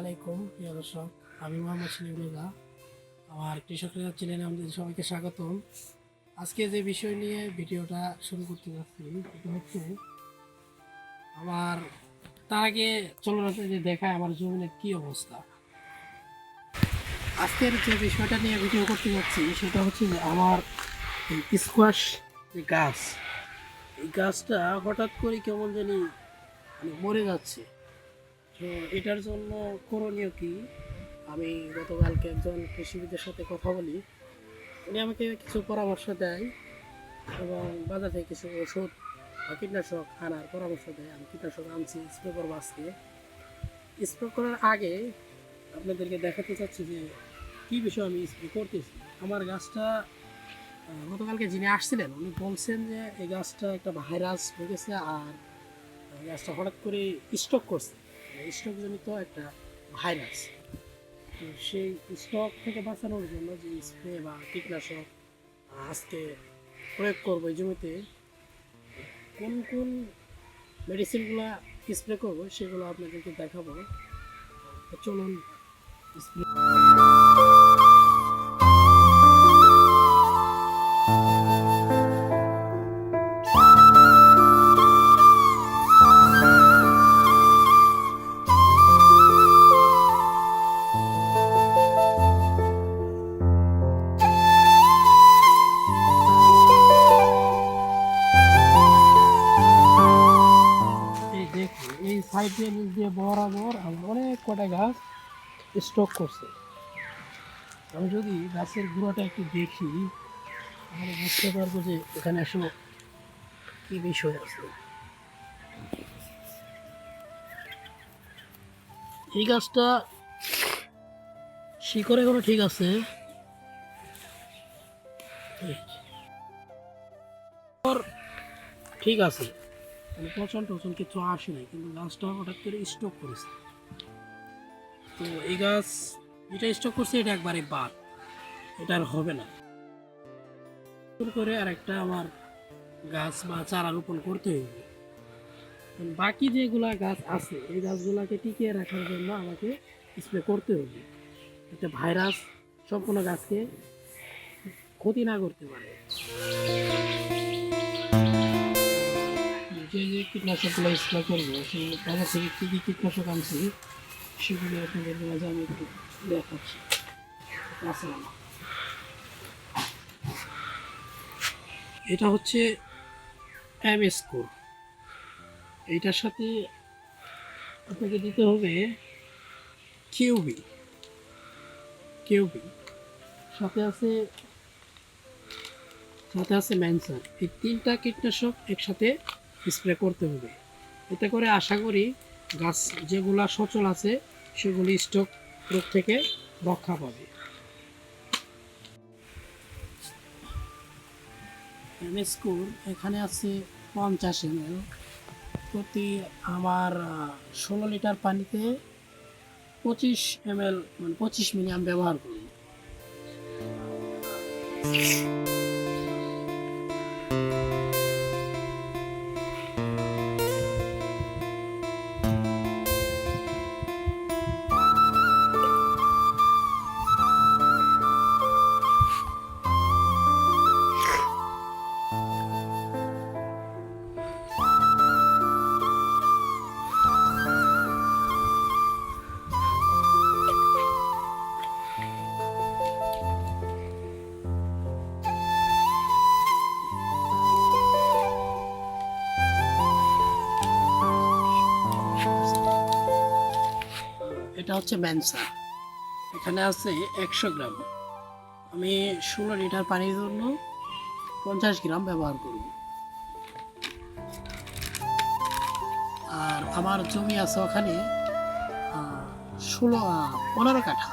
আলাইকুম, প্রিয় দর্শক। আমি মোহাম্মদ সলিমুল্লাহ আমার কৃষকরা চ্যানেলে আমাদের সবাইকে স্বাগতম। আজকে যে বিষয় নিয়ে ভিডিওটা শুরু করতে যাচ্ছি, সেটা হচ্ছে আমার, তার আগে চলুন যে দেখায় আমার জমিনের কি অবস্থা। আজকের যে বিষয়টা নিয়ে ভিডিও করতে যাচ্ছি, সেটা হচ্ছে যে আমার স্কোয়াশ যে গাছ, এই গাছটা হঠাৎ করে কেমন জানি মানে মরে যাচ্ছে। তো এটার জন্য করণীয় কি? আমি গতকালকে একজন কৃষিবিদের সাথে কথা বলি। উনি আমাকে কিছু পরামর্শ দেয় এবং বাজার থেকে কিছু ওষুধ বা কীটনাশক আনার পরামর্শ দেয়। আমি কীটনাশক আনছি, স্প্রে করব আজকে। স্প্রে করার আগে আপনাদেরকে দেখাতে চাচ্ছি যে কী বিষয় আমি স্প্রে করতেছি। আমার গাছটা গতকালকে যিনি আসছিলেন, উনি বলছেন যে এই গাছটা একটা ভাইরাস হয়ে গেছে আর গাছটা হঠাৎ করে স্ট্রোক করছে। স্ট্রোক জনিত একটা ভাইরাস। তো সেই স্টক থেকে বাঁচানোর জন্য যে স্প্রে বা কীটনাশক আজকে প্রয়োগ করব এই জমিতে, কোন কোন মেডিসিনগুলো স্প্রে করব সেগুলো আপনাদেরকে দেখাবো। চলুন, স্প্রে কটা গাছ স্টক করছে। আমি যদি গাছের গুঁড়োটা একটু দেখি, তাহলে বুঝতে পারব যে এখানে আসলে কী বিষয় আছে। এই গাছটা শিকড়ে কোনো ঠিক আছে। ঠিক আছে। মানে পচন টচন কিছু আসে নাই, কিন্তু গাছটা হঠাৎ করে স্টক করেছে। তো এই গাছ যেটা স্টক করছে এটা একবারে বাদ। এটা আর হবে না। করে আর একটা আমার গাছ বা চারা রোপণ করতে কারণ বাকি যেগুলা গাছ আছে, এই গাছগুলাকে টিকিয়ে রাখার জন্য আমাকে স্প্রে করতে হবে যাতে ভাইরাস সম্পূর্ণ গাছকে ক্ষতি না করতে পারে। যে যে কীটনাশকগুলো স্প্রে করব সেগুলো বাজার থেকে কী কী কীটনাশক আনছি সেগুলো আপনাদের মাঝে আমি একটু দেখাচ্ছি। এটা হচ্ছে এম এস স্কোর এইটার সাথে আপনাকে দিতে হবে কিউবি কিউবি সাথে আছে সাথে আছে ম্যানসার এই তিনটা কীটনাশক একসাথে স্প্রে করতে হবে। এতে করে আশা করি গাছ যেগুলা সচল আছে, সেগুলি স্টক রোগ থেকে রক্ষা পাবে। স্কোর এখানে আছে পঞ্চাশ এম প্রতি আমার ষোলো লিটার পানিতে পঁচিশ এম মানে পঁচিশ মিলি আমি ব্যবহার করি। এটা হচ্ছে ম্যানসা এখানে আছে একশো গ্রাম। আমি ষোলো লিটার পানির জন্য পঞ্চাশ গ্রাম ব্যবহার করব। আর আমার জমি আছে ওখানে ষোলো, পনেরো কাঠা।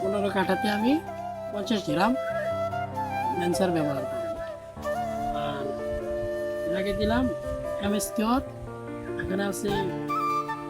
পনেরো কাঠাতে আমি পঞ্চাশ গ্রাম ম্যানসার ব্যবহার করব। আর এর আগে দিলাম এমএস কিওর। এখানে আছে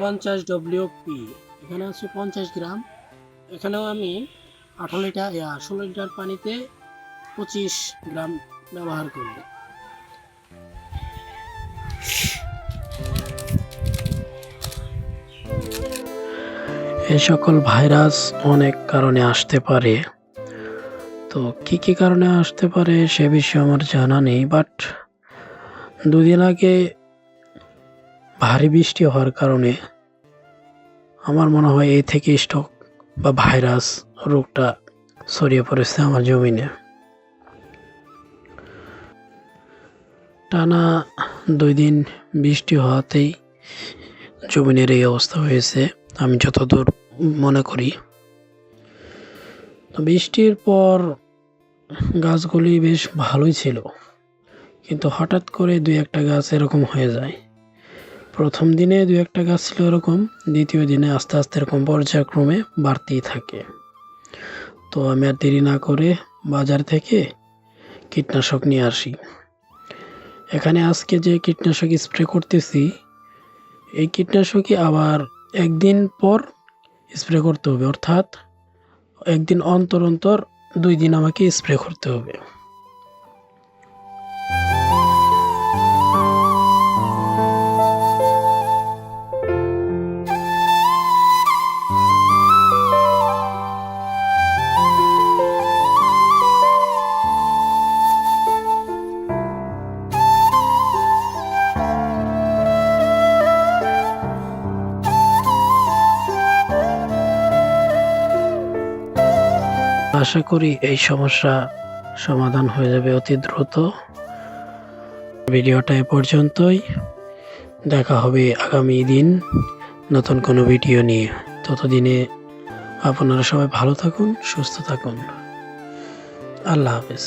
পঞ্চাশ ডব্লিউ পি এখানে আছে পঞ্চাশ গ্রাম। এখানেও আমি আঠারো লিটার ষোলো লিটার পানিতে পঁচিশ গ্রাম ব্যবহার করব এই সকল ভাইরাস অনেক কারণে আসতে পারে। তো কি কি কারণে আসতে পারে সে বিষয়ে আমার জানা নেই, বাট দুদিন আগে ভারী বৃষ্টি হওয়ার কারণে আমার মনে হয় এই থেকে স্টক বা ভাইরাস রোগটা ছড়িয়ে পড়েছে আমার জমিনে। টানা দুই দিন বৃষ্টি হওয়াতেই জমিনের এই অবস্থা হয়েছে, আমি যতদূর মনে করি। তো বৃষ্টির পর গাছগুলি বেশ ভালোই ছিল, কিন্তু হঠাৎ করে দুই একটা গাছ এরকম হয়ে যায়। প্রথম দিনে দু একটা গাছ ছিল এরকম, দ্বিতীয় দিনে আস্তে আস্তে এরকম পর্যায়ক্রমে বাড়তেই থাকে। তো আমি আর দেরি না করে বাজার থেকে কীটনাশক নিয়ে আসি। এখানে আজকে যে কীটনাশক স্প্রে করতেছি, এই কীটনাশকই আবার একদিন পর স্প্রে করতে হবে। অর্থাৎ একদিন অন্তর অন্তর দুই দিন আমাকে স্প্রে করতে হবে। আশা করি এই সমস্যা সমাধান হয়ে যাবে অতি দ্রুত। ভিডিওটা এ পর্যন্তই। দেখা হবে আগামী দিন নতুন কোনো ভিডিও নিয়ে। ততদিনে আপনারা সবাই ভালো থাকুন, সুস্থ থাকুন। আল্লাহ হাফেজ।